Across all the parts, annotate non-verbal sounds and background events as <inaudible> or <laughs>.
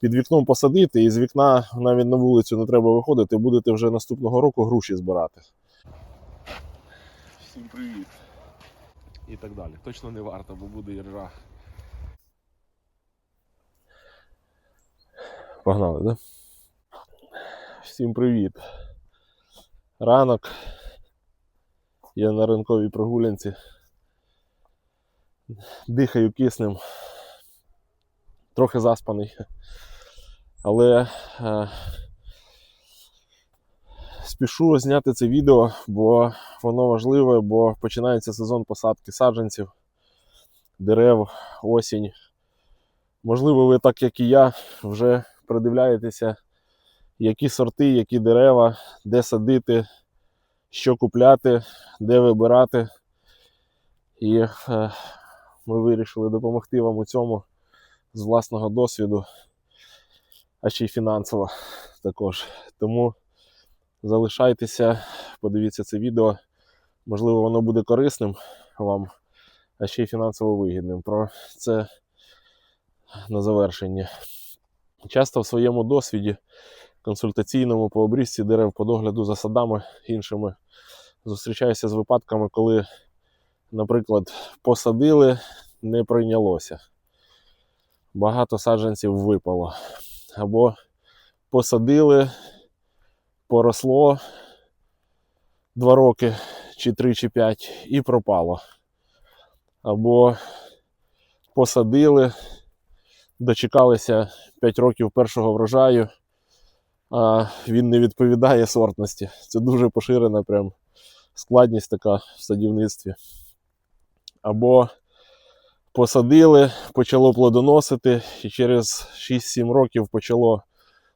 під вікном посадити, і з вікна навіть на вулицю не треба виходити, будете вже наступного року груші збирати. Всім привіт. І так далі. Точно не варто, бо буде іржа. Погнали, да? Всім привіт. Ранок. Я на ранковій прогулянці. Дихаю киснем. Трохи заспаний. Але е, спішу зняти це відео, бо воно важливе, бо починається сезон посадки саджанців, дерев, осінь. Можливо, ви, так як і я, вже придивляєтеся, які сорти, які дерева, де садити, що купляти, де вибирати. І е, ми вирішили допомогти вам у цьому з власного досвіду, а ще й фінансово також. Тому залишайтеся, подивіться це відео. Можливо, воно буде корисним вам, а ще й фінансово вигідним. Про це на завершення. Часто в своєму досвіді консультаційному по обрізці дерев по догляду за садами іншими зустрічаюся з випадками, коли, наприклад, посадили, не прийнялося. Багато саджанців випало. Або посадили, поросло 2 роки, чи 3, чи 5, і пропало. Або посадили, дочекалися 5 років першого врожаю, а він не відповідає сортності. Це дуже поширена прям складність така в садівництві. Або посадили, почало плодоносити, і через 6-7 років почало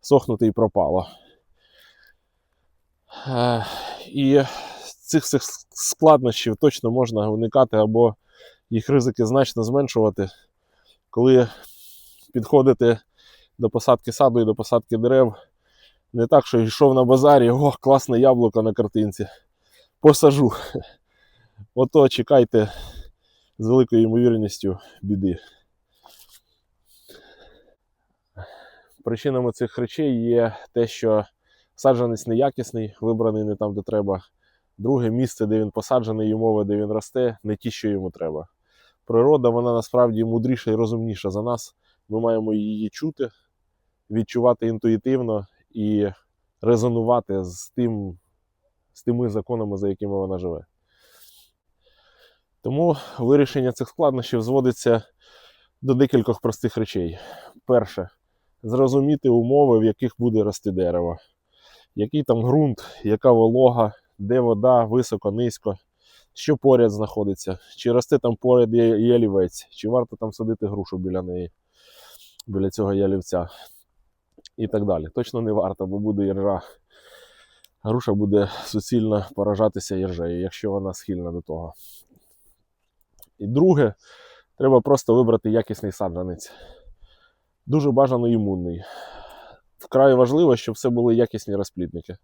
сохнути і пропало. Е, І цих всіх складнощів точно можна уникати, або їх ризики значно зменшувати, коли підходите до посадки саду і до посадки дерев. Не так, що йшов на базарі, о, класне яблуко на картинці. Посажу. <laughs> Ото чекайте з великою ймовірністю біди. Причинами цих речей є те, що саджанець неякісний, вибраний не там, де треба. Друге місце, де він посаджений, і умови, де він росте, не ті, що йому треба. Природа, вона насправді мудріша і розумніша за нас. Ми маємо її чути, відчувати інтуїтивно і резонувати з, тим, з тими законами, за якими вона живе. Тому вирішення цих складнощів зводиться до декількох простих речей. Перше, зрозуміти умови, в яких буде рости дерево, який там ґрунт, яка волога, де вода, високо, низько, що поряд знаходиться, чи росте там поряд ялівець, чи варто там садити грушу біля неї, біля цього ялівця. І так далі. Точно не варто, бо буде іржа. Груша буде суцільно поражатися іржею, якщо вона схильна до того. І друге, треба просто вибрати якісний саджанець. Дуже бажано імунний. Вкрай важливо, щоб це були якісні розплідники.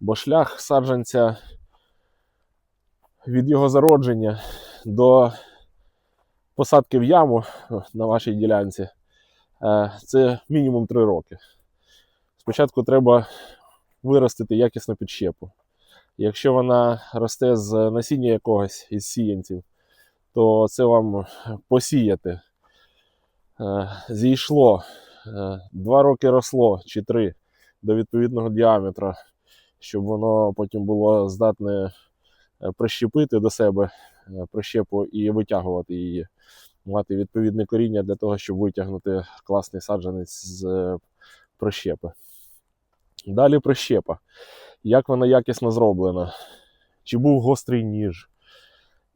Бо шлях саджанця від його зародження до посадки в яму на вашій ділянці е, це мінімум 3 роки. Спочатку треба виростити якісну підщепу. Якщо вона росте з насіння якогось із сіянців, то це вам посіяти. Е, Зійшло, е, два роки росло чи три до відповідного діаметра, щоб воно потім було здатне е, прищепити до себе е, прищепу і витягувати її, мати відповідне коріння для того, щоб витягнути класний саджанець з е, прищепи. Далі прищепа. Як вона якісно зроблена? Чи був гострий ніж?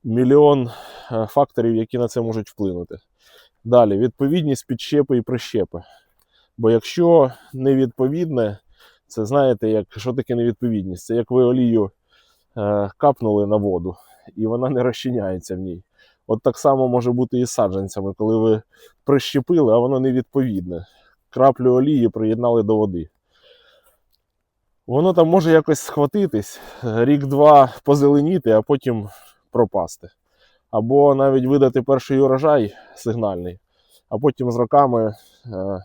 Мільйон е, факторів, які на це можуть вплинути. Далі, відповідність підщепи і прищепи. Бо якщо невідповідне, це знаєте, як, що таке невідповідність? Це як ви олію е, капнули на воду, і вона не розчиняється в ній. От так само може бути і з саджанцями, коли ви прищепили, а воно невідповідне. Краплю олії приєднали до води. Воно там може якось схватитись, рік-два позеленіти, а потім пропасти. Або навіть видати перший урожай сигнальний, а потім з роками е,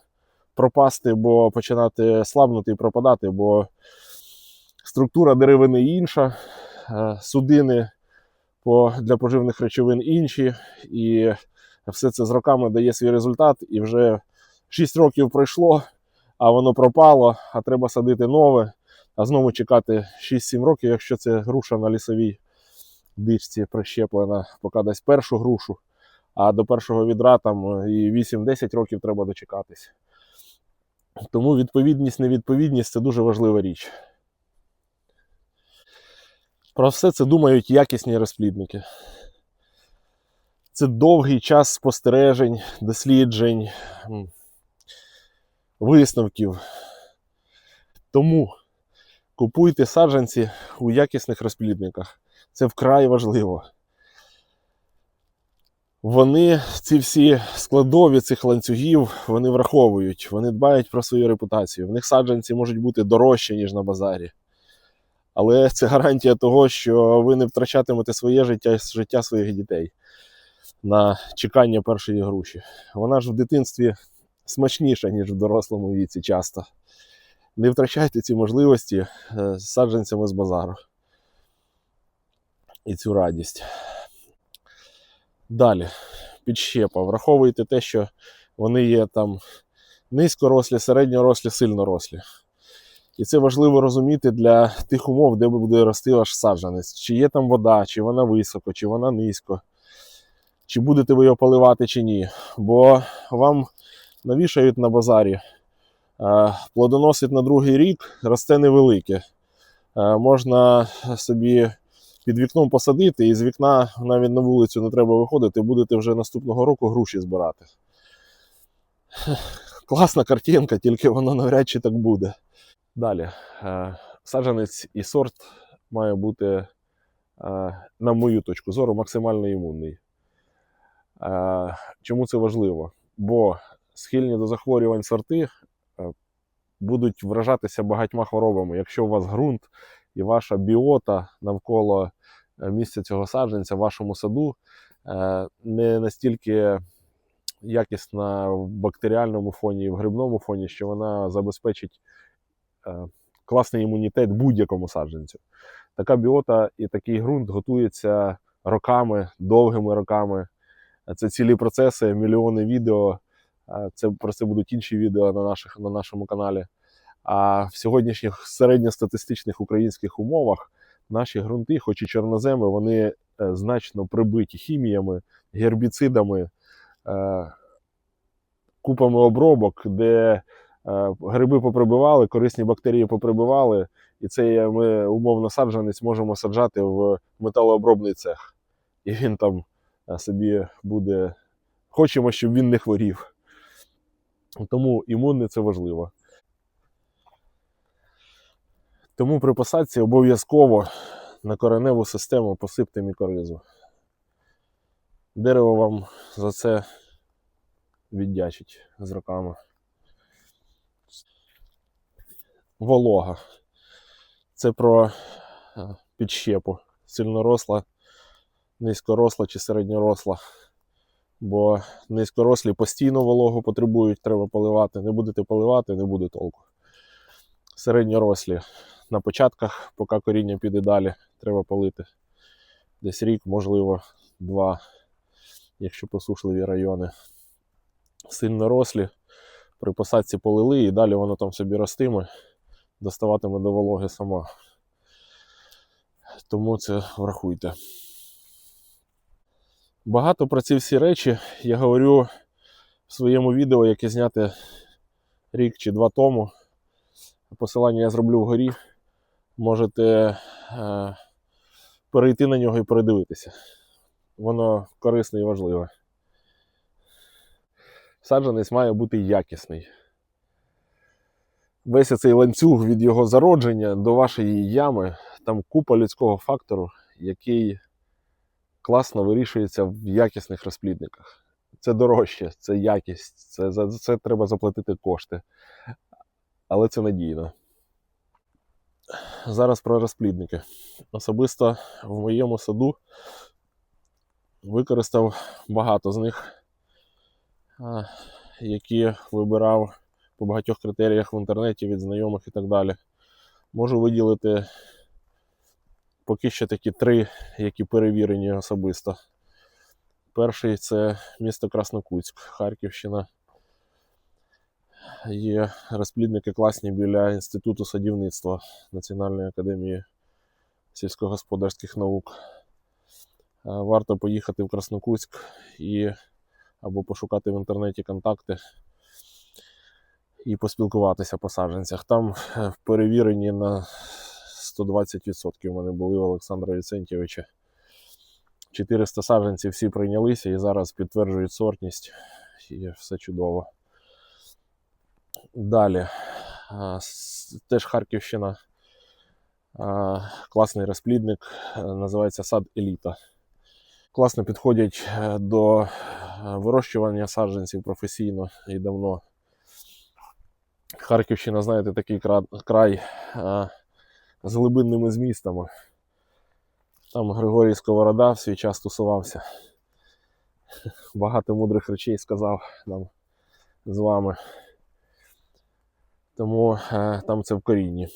пропасти, бо починати слабнути і пропадати, бо структура деревини інша, е, судини для поживних речовин інші, і все це з роками дає свій результат. І вже 6 років пройшло, а воно пропало, а треба садити нове, а знову чекати 6-7 років, якщо це груша на лісовій дичці прищеплена, поки дасть першу грушу, а до першого відра там і 8-10 років треба дочекатись. Тому відповідність, невідповідність це дуже важлива річ. Про все це думають якісні розплідники. Це довгий час спостережень, досліджень, висновків. Тому купуйте саджанці у якісних розплідниках. Це вкрай важливо. Вони, ці всі складові цих ланцюгів, вони враховують, вони дбають про свою репутацію. В них саджанці можуть бути дорожчі, ніж на базарі. Але це гарантія того, що ви не втрачатимете своє життя життя своїх дітей на чекання першої груші. Вона ж в дитинстві смачніша, ніж в дорослому віці часто. Не втрачайте ці можливості е, з саджанцями з базару. І цю радість. Далі, підщепа. Враховуйте те, що вони є там низькорослі, середньорослі, сильнорослі. І це важливо розуміти для тих умов, де буде рости ваш саджанець. Чи є там вода, чи вона високо, чи вона низько, чи будете ви його поливати, чи ні. Бо вам навішають на базарі. Плодоносить на другий рік, росте невелике. Можна собі під вікном посадити, і з вікна навіть на вулицю не треба виходити, будете вже наступного року груші збирати. Класна картинка, тільки воно навряд чи так буде. Далі. Е, Саджанець і сорт має бути, е, на мою точку зору, максимально імунний. Е, Чому це важливо? Бо схильні до захворювань сорти будуть вражатися багатьма хворобами. Якщо у вас ґрунт і ваша біота навколо е, місця цього саджанця в вашому саду е, не настільки якісна в бактеріальному фоні і в грибному фоні, що вона забезпечить е, класний імунітет будь-якому саджанцю. Така біота і такий ґрунт готується роками, довгими роками. Це цілі процеси, мільйони відео. Це про це будуть інші відео на, наших, на нашому каналі. А в сьогоднішніх середньостатистичних українських умовах наші ґрунти, хоч і чорноземи, вони е, значно прибиті хіміями, гербіцидами, е, купами обробок, де е, гриби поприбивали, корисні бактерії поприбивали, і це ми умовно саджанець можемо саджати в металообробний цех. І він там собі буде. Хочемо, щоб він не хворів. Тому імунне це важливо. Тому при посадці обов'язково на кореневу систему посипте мікоризу. Дерево вам за це віддячить з роками. Волога. Це про е, підщепу. Сильноросла, низькоросла чи середньоросла. Бо низькорослі постійно вологу потребують, треба поливати. Не будете поливати, не буде толку. Середньорослі на початках, поки коріння піде далі, треба полити. Десь рік, можливо, два, якщо посушливі райони. Сильнорослі при посадці полили і далі воно там собі ростиме, доставатиме до вологи сама. Тому це врахуйте. Багато про ці всі речі я говорю в своєму відео, яке зняте рік чи два тому. Посилання я зроблю вгорі. Можете е, перейти на нього і передивитися. Воно корисне і важливе. Саджанець має бути якісний. Весь цей ланцюг від його зародження до вашої ями, там купа людського фактору, який класно вирішується в якісних розплідниках. Це дорожче, це якість, це, за це треба заплатити кошти. Але це надійно. Зараз про розплідники. Особисто в моєму саду використав багато з них, які вибирав по багатьох критеріях в інтернеті від знайомих і так далі. Можу виділити поки що такі три, які перевірені особисто. Перший це місто Краснокутськ, Харківщина. Є розплідники класні біля Інституту садівництва Національної академії сільськогосподарських наук. Е, Варто поїхати в Краснокутськ і або пошукати в інтернеті контакти і поспілкуватися по саджанцях. Там е, перевірені на 120% вони були у Олександра Віцентьєвича. 400 саджанців всі прийнялися і зараз підтверджують сортність, і все чудово. Далі, теж Харківщина. Класний розплідник, е, називається сад Еліта. Класно підходять е, до е, вирощування саджанців професійно і давно. Харківщина, знаєте, такий край з глибинними змістами. Там Григорій Сковорода в свій час тусувався. Багато мудрих речей сказав нам з вами. Тому е, там це в корінні.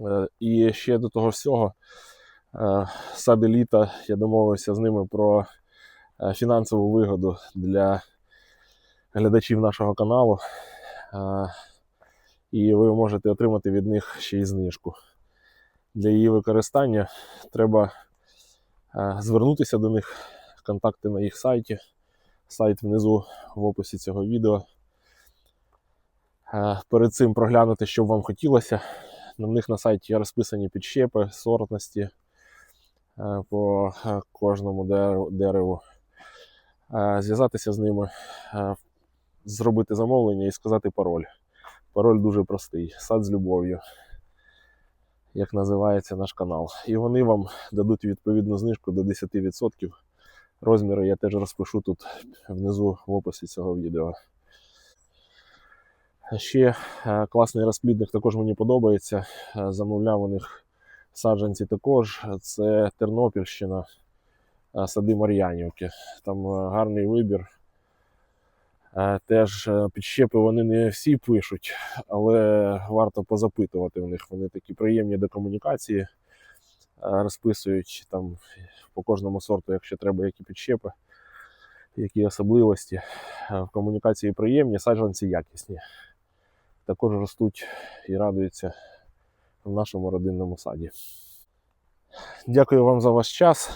Е, і ще до того всього, е, сад еліта, я домовився з ними про фінансову вигоду для глядачів нашого каналу. І ви можете отримати від них ще й знижку. Для її використання треба звернутися до них, контакти на їх сайті. Сайт внизу в описі цього відео. Е, Перед цим проглянути, що вам хотілося. На них на сайті розписані підщепи, сортності е, по е, кожному дереву- Зв'язатися з ними, зробити замовлення і сказати пароль. Пароль дуже простий: сад з любов'ю, як називається наш канал. І вони вам дадуть відповідну знижку до 10%. Розміри я теж розпишу тут внизу в описі цього відео. Ще е, класний розплідник також мені подобається. Е, Замовляв у них саджанці також. Це Тернопільщина, е, сади Мар'янівки. Там гарний вибір. Теж підщепи вони не всі пишуть, але варто позапитувати у них. Вони такі приємні до комунікації. Розписують там по кожному сорту, якщо треба, які підщепи, які особливості. В комунікації приємні, саджанці якісні також ростуть і радуються в нашому родинному саді. Дякую вам за ваш час,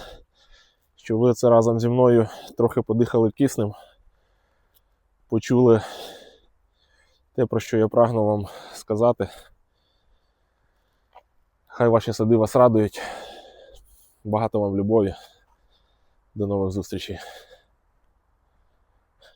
що ви це разом зі мною трохи подихали киснем, почули те, про що я прагну вам сказати. Хай ваші сади вас радують. Багато вам любові. До нових зустрічей.